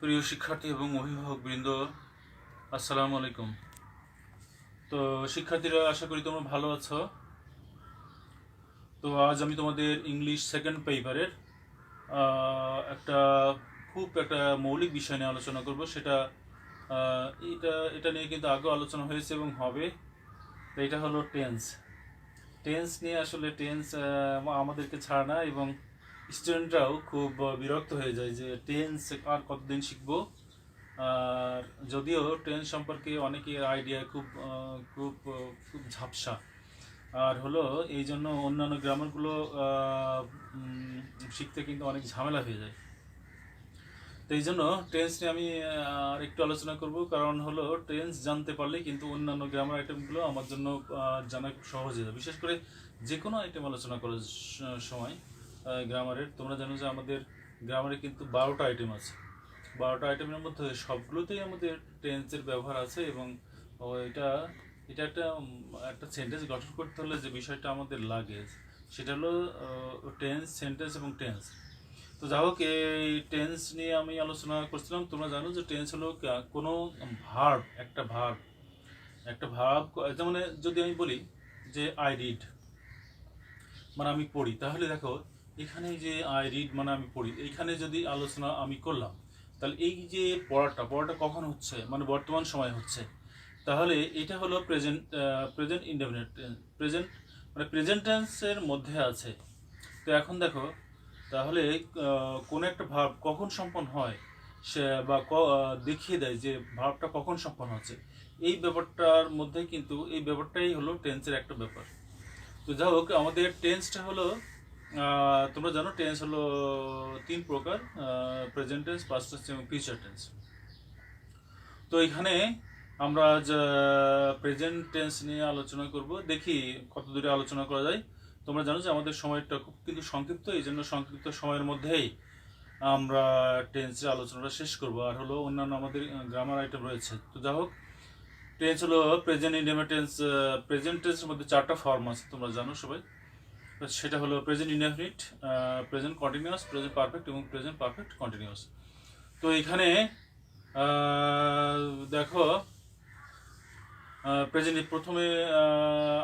প্রিয় শিক্ষার্থী এবং অভিভাবক বৃন্দ, আসসালামু আলাইকুম। তো শিক্ষার্থীরা, আশা করি তোমরা ভালো আছো। তো আজ আমি তোমাদের ইংলিশ সেকেন্ড পেপারের একটা খুব একটা মৌলিক বিষয় নিয়ে আলোচনা করব। সেটা এটা এটা নিয়ে কিন্তু আগেও আলোচনা হয়েছে এবং হবে। তো এটা হলো টেন্স। টেন্স নিয়ে আসলে টেন্স আমাদেরকে ছাড়া এবং স্টুডেন্টরাও খুব বিরক্ত হয়ে যায় যে টেন্স আর কতদিন শিখব? আর যদিও টেন্স সম্পর্কে অনেকের আইডিয়া খুব খুব খুব ঝাপসা। আর হলো, এই জন্য অন্যান্য গ্রামারগুলো শিখতে কিন্তু অনেক ঝামেলা হয়ে যায়। তো এই জন্য টেন্স নিয়ে আমি আর একটু আলোচনা করব। কারণ হলো টেন্স জানতে পারলে কিন্তু অন্যান্য গ্রামার আইটেমগুলো আমার জন্য জানা খুব সহজ হয়ে যায়। বিশেষ করে যে কোনো আইটেম আলোচনা করার সময়। গ্রামারের তোমরা জানো যে আমাদের গ্রামারে কিন্তু বারোটা আইটেম আছে। বারোটা আইটেমের মধ্যে সবগুলোতেই আমাদের টেন্সের ব্যবহার আছে এবং এটা এটা একটা একটা সেন্টেন্স গঠন করতে হলে যে বিষয়টা আমাদের লাগে, সেটা হলো টেন্স সেন্টেন্স এবং টেন্স তো যাই হোক, এই টেন্স নিয়ে আমি আলোচনা করছিলাম। তোমরা জানো যে টেন্স হলো কোনো ভার্ব একটা ভার্ব একটা ভার্ব যেমন যদি আমি বলি যে আই রিড মানে আমি পড়ি, তাহলে দেখো এখানে যে আই রিড মানে আমি পড়ি, এইখানে যদি আলোচনা আমি করলাম, তাহলে এই যে পড়াটা পড়াটা কখন হচ্ছে? মানে বর্তমান সময় হচ্ছে। তাহলে এটা হলো প্রেজেন্ট প্রেজেন্ট ইনডেফিনিট প্রেজেন্ট মানে প্রেজেন্ট টেন্সের মধ্যে আছে। তো এখন দেখো, তাহলে কোন একটা ভাব কখন সম্পন্ন হয়? সে, বা দেখিয়ে দেয় যে ভাবটা কখন সম্পন্ন হচ্ছে। এই ব্যাপারটার মধ্যে কিন্তু, এই ব্যাপারটাই হলো টেন্সের একটা ব্যাপার। তো যাই হোক, আমাদের টেন্সটা হলো তোমরা জানো টেন্স হলো তিন প্রকার প্রেজেন্ট টেন্স পাস্ট টেন্স এবং ফিউচার টেন্স তো এখানে আমরা আজ প্রেজেন্ট টেন্স নিয়ে আলোচনা করব, দেখি কত দূরে আলোচনা করা যায়। তোমরা জানো যে আমাদের সময়টা খুব কিন্তু সংক্ষিপ্ত, এই জন্য সংক্ষিপ্ত সময়ের মধ্যেই আমরা টেন্সের আলোচনাটা শেষ করব। আর হলো অন্যান্য আমাদের গ্রামার আইটেম রয়েছে। তো যাই হোক টেন্স হলো প্রেজেন্ট ইন্ডিয়ামের টেন্স প্রেজেন্ট টেন্সের মধ্যে চারটা ফর্ম আছে, তোমরা জানো সবাই। সেটা হলো present indefinite present continuous present perfect এবং প্রেজেন্ট পারফেক্ট কন্টিনিউয়াস তো এখানে দেখো প্রেজেন্ট প্রথমে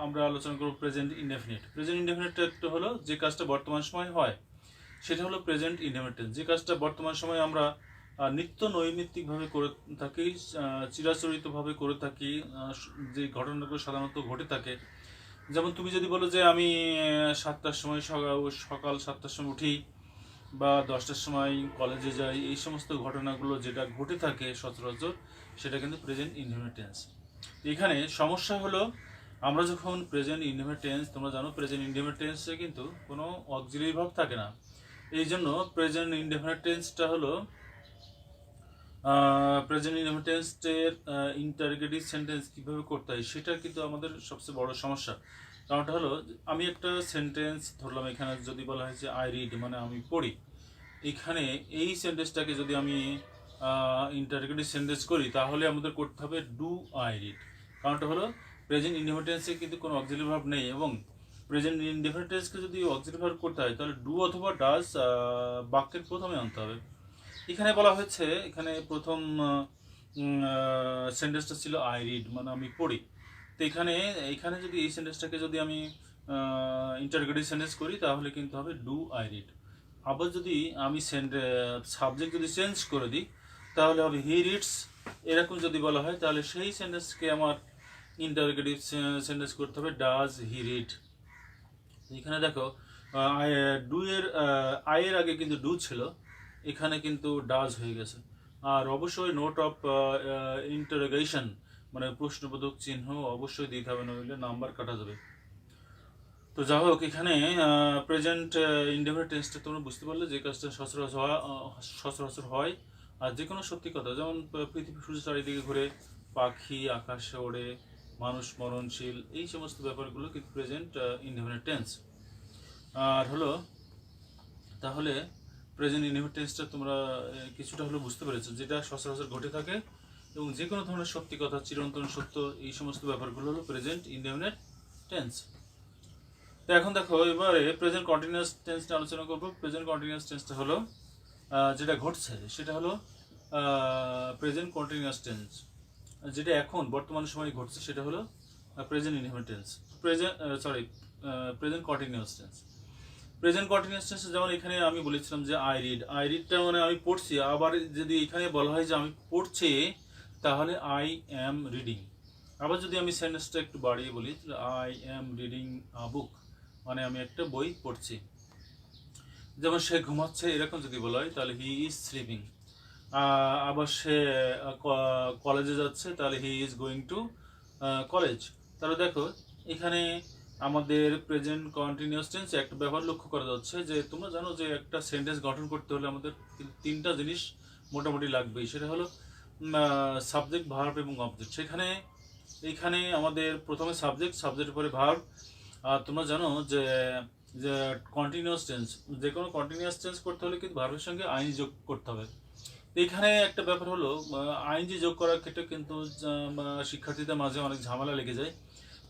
আমরা আলোচনা করব প্রেজেন্ট ইনডেফিনিট প্রেজেন্ট ইনডেফিনিট একটা হলো যে কাজটা বর্তমান সময় হয়, সেটা হলো প্রেজেন্ট ইনডেফিনিট যে কাজটা বর্তমান সময়ে আমরা নিত্য নৈমিত্তিকভাবে করে থাকি চিরাচরিতভাবে করে থাকি যে ঘটনাগুলো সাধারণত ঘটে থাকে যেমন তুমি যদি বলো যে আমি সাতটার সময় সকাল সকাল সাতটার সময় উঠি বা দশটার সময় কলেজে যাই, এই সমস্ত ঘটনাগুলো যেটা ঘটে থাকে সচরাচর, সেটা কিন্তু প্রেজেন্ট ইনহেরিটেন্স এখানে সমস্যা হলো, আমরা যখন প্রেজেন্ট ইনহেরিটেন্স তোমরা জানো প্রেজেন্ট ইনহেরিটেন্সে কিন্তু কোনো অক্সিলারি ভাব থাকে না। এই জন্য প্রেজেন্ট ইনহেরিটেন্সটা হলো প্রেজেন্ট ইনহেরিটেন্সের ইন্টারগেটিভ সেন্টেন্স কীভাবে করতে হয়, সেটা কিন্তু আমাদের সবচেয়ে বড় সমস্যা। কারণটা হলো, আমি একটা সেন্টেন্স ধরলাম এখানে, যদি বলা হয়েছে আই রিড মানে আমি পড়ি। এখানে এই সেন্টেন্সটাকে যদি আমি ইন্টারগেটিভ সেন্টেন্স করি, তাহলে আমাদের করতে হবে ডু আই রিড কারণটা হলো প্রেজেন্ট ইনডিফারেন্সে কিন্তু কোনো অক্সিলারি ভাব নেই এবং প্রেজেন্ট ইনডিফারেন্সকে যদি অক্সিলারি ভাব করতে হয়, তাহলে ডু অথবা ডাস বাক্যের প্রথমে আনতে হবে। এখানে বলা হয়েছে, এখানে প্রথম সেন্টেন্সটা ছিল আই রিড মানে আমি পড়ি। তো এখানে এখানে যদি এই সেন্টেন্সটাকে যদি আমি ইন্টারগেটিভ সেন্টেন্স করি, তাহলে কিন্তু হবে ডু আই রিড আবার যদি আমি সাবজেক্ট যদি চেঞ্জ করে দিই, তাহলে হবে হি রিডস এরকম যদি বলা হয়, তাহলে সেই সেন্টেন্সকে আমার ইন্টারগেটিভ সেন্টেন্স করতে হবে ডাজ হি রিড এখানে দেখো ডু এর আই এর আগে কিন্তু ডু ছিল। এখানে কিন্তু ডাজ হয়ে গেছে। আর অবশ্যই নোট অফ ইন্টারোগেশন মানে প্রশ্নবোধক চিহ্ন অবশ্যই দিতে হবে, নইলে নাম্বার কাটা যাবে। তো যা হোক, এখানে প্রেজেন্ট ইন্ডিভিজুয়াল টেন্সটা তোমরা বুঝতে পারলে যে কাজটা সচরাচর হয় সচরাচর হয়, আর যে কোনো সত্যি কথা, যেমন পৃথিবী সূর্য চারিদিকে ঘুরে, পাখি আকাশে ওড়ে, মানুষ মরণশীল, এই সমস্ত ব্যাপারগুলো কিন্তু প্রেজেন্ট ইন্ডিভিজুয়াল টেন্স আর হলো, তাহলে প্রেজেন্ট ইনহেরিটেন্সটা তোমরা কিছুটা হলো বুঝতে পেরেছ, যেটা সচরাচর ঘটে থাকে এবং যে কোনো ধরনের সত্যি কথা, চিরন্তন সত্য, এই সমস্ত ব্যাপারগুলো হলো প্রেজেন্ট ইনডেফিনেট টেন্স তো এখন দেখো, এবারে প্রেজেন্ট কন্টিনিউয়াস টেন্সটা আলোচনা করব। প্রেজেন্ট কন্টিনিউয়াস টেন্সটা হলো যেটা ঘটছে, সেটা হলো প্রেজেন্ট কন্টিনিউয়াস টেন্স যেটা এখন, বর্তমান সময়ে ঘটছে, সেটা হলো present indefinite tense present sorry present continuous tense present continuous tense যেমন এখানে আমি বলেছিলাম যে আই রিড আই রিডটা মানে আমি পড়ছি, আবার যদি এখানে বলা হয় যে আমি পড়ছি, তাহলে আই অ্যাম রিডিং আবার যদি আমি সেন্টেন্সটা একটু বাড়িয়ে বলি আই অ্যাম রিডিং আ বুক মানে আমি একটা বই পড়ছি। যেমন সে ঘুমাচ্ছে, এরকম যদি বলা হয়, তাহলে হি ইজ স্লিপিং আবার সে কলেজে যাচ্ছে, তাহলে he is going to college তাহলে দেখো, এখানে আমাদের প্রেজেন্ট কন্টিনিউয়াস টেন্স একটা ব্যাপার লক্ষ্য করা যাচ্ছে যে, তোমরা জানো যে একটা সেন্টেন্স গঠন করতে হলে আমাদের তিন- তিনটা জিনিস মোটামুটি লাগবেই। সেটা হলো সাবজেক্ট ভার্ব এবং অবজেক্ট সেখানে এইখানে আমাদের প্রথমে সাবজেক্ট সাবজেক্টের পরে ভার্ব আর তোমরা জানো যে যে কন্টিনিউয়াস টেন্স যে কোনো কন্টিনিউয়াস টেন্স করতে হলে কিন্তু ভার্বের সঙ্গে আইন যোগ করতে হবে। তো এখানে একটা ব্যাপার হলো আইনজি যোগ করার ক্ষেত্রে কিন্তু শিক্ষার্থীদের মাঝে অনেক ঝামেলা লেগে যায়।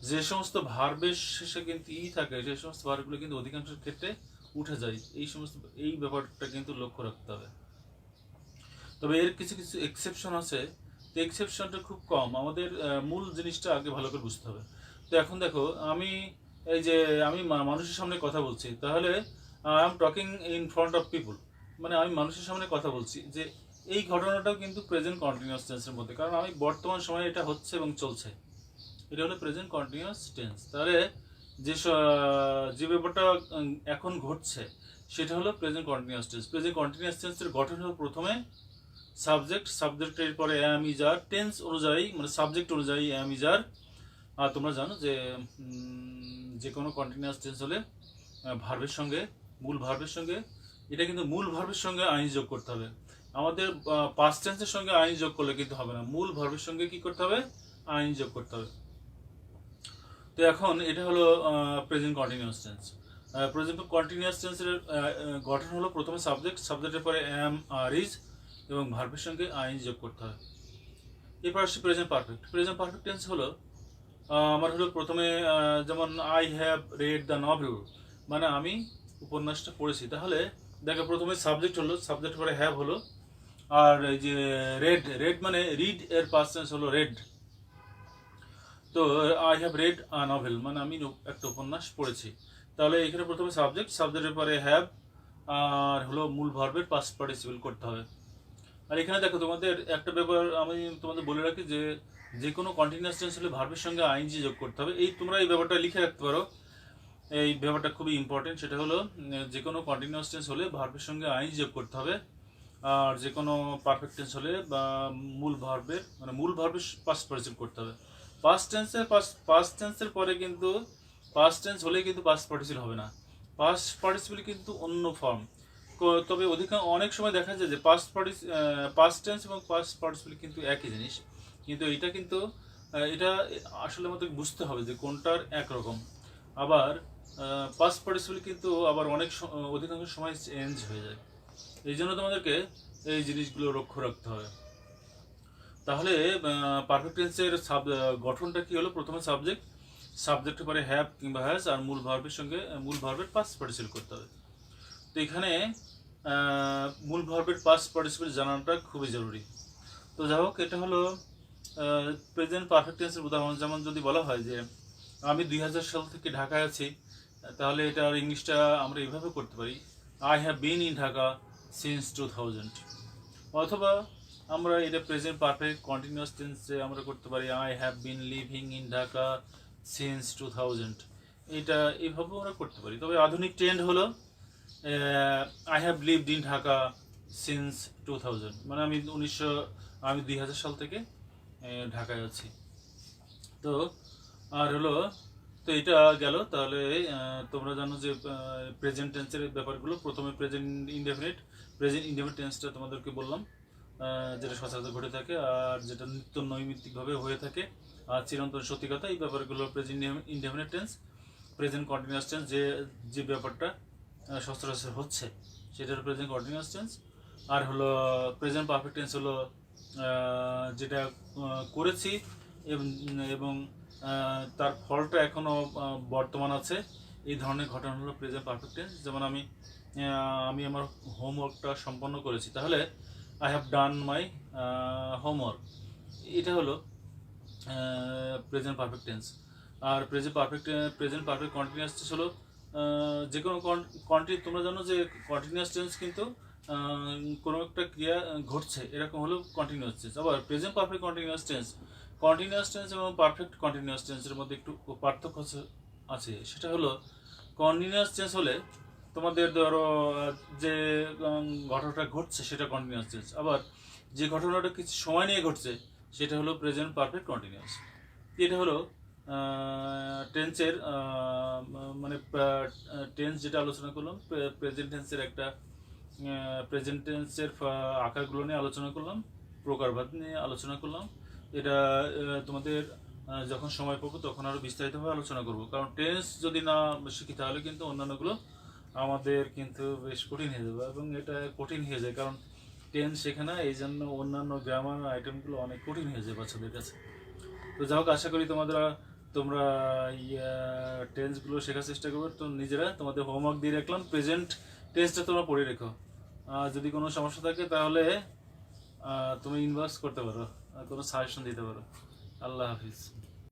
যে সমস্ত ভার্বের শেষে কিন্তু ই থাকে সেই সমস্ত ভার্বগুলো কিন্তু অধিকাংশ ক্ষেত্রে উঠে যায়, এই সমস্ত, এই ব্যাপারটা কিন্তু লক্ষ্য রাখতে হবে। তবে এর কিছু কিছু এক্সেপশন আছে। তো এক্সেপশনটা খুব কম। আমাদের মূল জিনিসটা আগে ভালো করে বুঝতে হবে। তো এখন দেখো, আমি এই যে, আমি মানুষের সামনে কথা বলছি, তাহলে I am talking in front of people. মানে আমি মানুষের সামনে কথা বলছি যে, এই ঘটনাটাও কিন্তু প্রেজেন্ট কন্টিনিউয়াস টেন্সের মধ্যে। কারণ আমি বর্তমান সময়ে এটা হচ্ছে এবং চলছে। এটা হলো প্রেজেন্ট কন্টিনিউয়াস টেন্স তাহলে যে যে ব্যাপারটা এখন ঘটছে, সেটা হলো present continuous tense present continuous টেন্সের গঠন হলো প্রথমে সাবজেক্ট সাবজেক্টের পরে অ্যাম ইজার টেন্স অনুযায়ী মানে সাবজেক্ট অনুযায়ী অ্যাম ইজার আর তোমরা জানো যে যে কোনো কন্টিনিউয়াস টেন্স হলে ভার্বের সঙ্গে, মূল ভার্বের সঙ্গে, এটা কিন্তু মূল ভার্বের সঙ্গে আইন যোগ করতে হবে। আমাদের পাস্ট টেন্সের সঙ্গে আইন যোগ করলে কিন্তু হবে না। মূল ভার্বের সঙ্গে কি করতে হবে? আইন যোগ করতে হবে। তো এখন এটা হলো present continuous tense present continuous টেন্সের গঠন হলো প্রথমে সাবজেক্ট সাবজেক্টের পরে এম আর ইজ এবং ভার্বের সঙ্গে আইন যোগ করতে হয়। এরপর আসছে present perfect present perfect tense হলো আমার হলো প্রথমে যেমন I have read the novel মানে আমি উপন্যাসটা পড়েছি। তাহলে দেখো, প্রথমে সাবজেক্ট হলো সাবজেক্ট পরে হ্যাভ হলো, আর এই যে রেড রেড মানে রিড এর পার্সেন্স হলো রেড তো I have read a novel মানে আমি একটা উপন্যাস পড়েছি। তাহলে এখানে প্রথমে সাবজেক্ট সাবজেক্টের পরে হ্যাভ আর হলো মূল ভার্বের পাস্ট পার্টিসিপেল করতে হবে। আর এখানে দেখো তোমাদের একটা ব্যাপার আমি তোমাদের বলে রাখি যে যে কোনো কন্টিনিউয়াস টেন্স হলে ভার্বের সঙ্গে আইনজি যোগ করতে হবে। এই তোমরা এই ব্যাপারটা লিখে রাখতে পারো। এই ব্যাপারটা খুবই ইম্পর্টেন্ট সেটা হলো, যে কোনো কন্টিনিউয়াস টেন্স হলে ভার্বের সঙ্গে আইনজি যোগ করতে হবে। আর যে কোনো পারফেক্ট টেন্স হলে বা মূল ভার্বের মানে মূল ভার্বের পাস্ট পার্টিসিপেল করতে হবে। পাস্ট টেন্সের পাস্ট টেন্সের পরে কিন্তু পাস্ট টেন্স হলে কিন্তু পাস্ট পার্টিসিপেল হবে না। পাস্ট পার্টিসিপেল কিন্তু অন্য ফর্ম তবে অধিকাংশ, অনেক সময় দেখা যায় যে পাস্ট পার্টিস পাস্ট টেন্স এবং পাস্ট পার্টিসিপেল কিন্তু একই জিনিস। কিন্তু এটা কিন্তু এটা আসলে আমাদের বুঝতে হবে যে কোনটার একরকম। আবার পাস্ট পার্টিসিপেল কিন্তু আবার অনেক অধিকাংশ সময় চেঞ্জ হয়ে যায়। এই জন্য তোমাদেরকে এই জিনিসগুলো লক্ষ্য রাখতে হবে। তাহলে পারফেক্ট টেন্সের সাব গঠনটা কি হলো? প্রথমে সাবজেক্ট সাবজেক্ট পরে হ্যাভ কিংবা হ্যাজ আর মূল ভার্বের সঙ্গে মূল ভার্বের পাস পার্টিসিপেট করতে হবে। তো এখানে মূল ভার্বের পাস পার্টিসিপেট জানানোটা খুবই জরুরি। তো যাই হোক, এটা হলো প্রেজেন্ট পারফেক্ট টেন্সের উদাহরণ। যেমন যদি বলা হয় যে, আমি দুই হাজার সাল থেকে ঢাকায় আছি, তাহলে এটার ইংলিশটা আমরা এইভাবে করতে পারি I have been in Dhaka since two thousand অথবা আমরা এটা প্রেজেন্ট পারফেক্ট কন্টিনিউয়াস টেন্সে আমরা করতে পারি I have been living in Dhaka since two thousand এটা এইভাবেও আমরা করতে পারি। তবে আধুনিক ট্রেন্ড হলো I have lived in Dhaka since two thousand মানে আমি উনিশশো, আমি দুই হাজার সাল থেকে ঢাকায় আছি। তো, আর হলো, তো এটা গেল। তাহলে তোমরা জানো যে প্রেজেন্ট টেন্সের ব্যাপারগুলো, প্রথমে প্রেজেন্ট ইনডেফিনিট প্রেজেন্ট ইনডেফিনিট টেন্সটা তোমাদেরকে বললাম। যেটা সচরাচর ঘটে থাকে আর যেটা নিত্য নৈমিত্তিকভাবে হয়ে থাকে, আর চিরন্তন সত্যি কথা, এই ব্যাপারগুলো present indefinite tense present continuous tense যে যে ব্যাপারটা সচরাচর হচ্ছে, সেটার প্রেজেন্ট কন্টিনিউয়াস টেন্স আর হলো প্রেজেন্ট পারফেক্ট টেন্স হলো যেটা করেছি, এবং এবং তার ফলটা এখনও বর্তমান আছে, এই ধরনের ঘটনা হলো প্রেজেন্ট পারফেক্ট টেন্স যেমন আমি আমি আমার হোমওয়ার্কটা সম্পন্ন করেছি। তাহলে I have done my homework এটা হলো প্রেজেন্ট পারফেক্ট টেন্স আর present perfect present perfect continuous tense হলো যে কোনো কন্টি তোমরা জানো যে কন্টিনিউয়াস টেন্স কিন্তু কোনো একটা ক্রিয়া ঘটছে, এরকম হলো কন্টিনিউয়াস টেন্স আবার present perfect continuous tense continuous tense এবং পারফেক্ট কন্টিনিউয়াস টেন্সের মধ্যে একটু পার্থক্য আছে- আছে। সেটা হলো কন্টিনিউয়াস টেন্স হলে তোমাদের ধরো, যে ঘটনাটা ঘটছে সেটা কন্টিনিউয়াস টেন্স আবার যে ঘটনাটা কিছু সময় নিয়ে ঘটছে, সেটা হলো প্রেজেন্ট পারফেক্ট কন্টিনিউয়াস এটা হলো টেন্সের মানে টেন্স যেটা আলোচনা করলাম প্রেজেন্ট টেন্সের একটা প্রেজেন্ট টেন্সের আকারগুলো নিয়ে আলোচনা করলাম, প্রকারভেদ নিয়ে আলোচনা করলাম। এটা তোমাদের যখন সময় পাবো তখন আরও বিস্তারিতভাবে আলোচনা করব। কারণ টেন্স যদি না শিখি তাহলে কিন্তু অন্যান্যগুলো আমাদের কিন্তু বেশ কঠিন হয়ে যাবে এবং এটা কঠিন হয়ে যায়, কারণ টেন্স শেখে না এই জন্য অন্যান্য গ্রামার আইটেমগুলো অনেক কঠিন হয়ে যায় বাচ্চাদের কাছে। তো যাই হোক, আশা করি তোমাদের তোমরা টেন্সগুলো শেখার চেষ্টা করবে। তো নিজেরা তোমাদের হোমওয়ার্ক দিয়ে রাখলাম। প্রেজেন্ট টেন্সটা তোমরা পড়ে রেখো। আর যদি কোনো সমস্যা থাকে তাহলে তুমি ইনভেস্ট করতে পারো। কোনো সাজেশন দিতে পারো। আল্লাহ হাফিজ।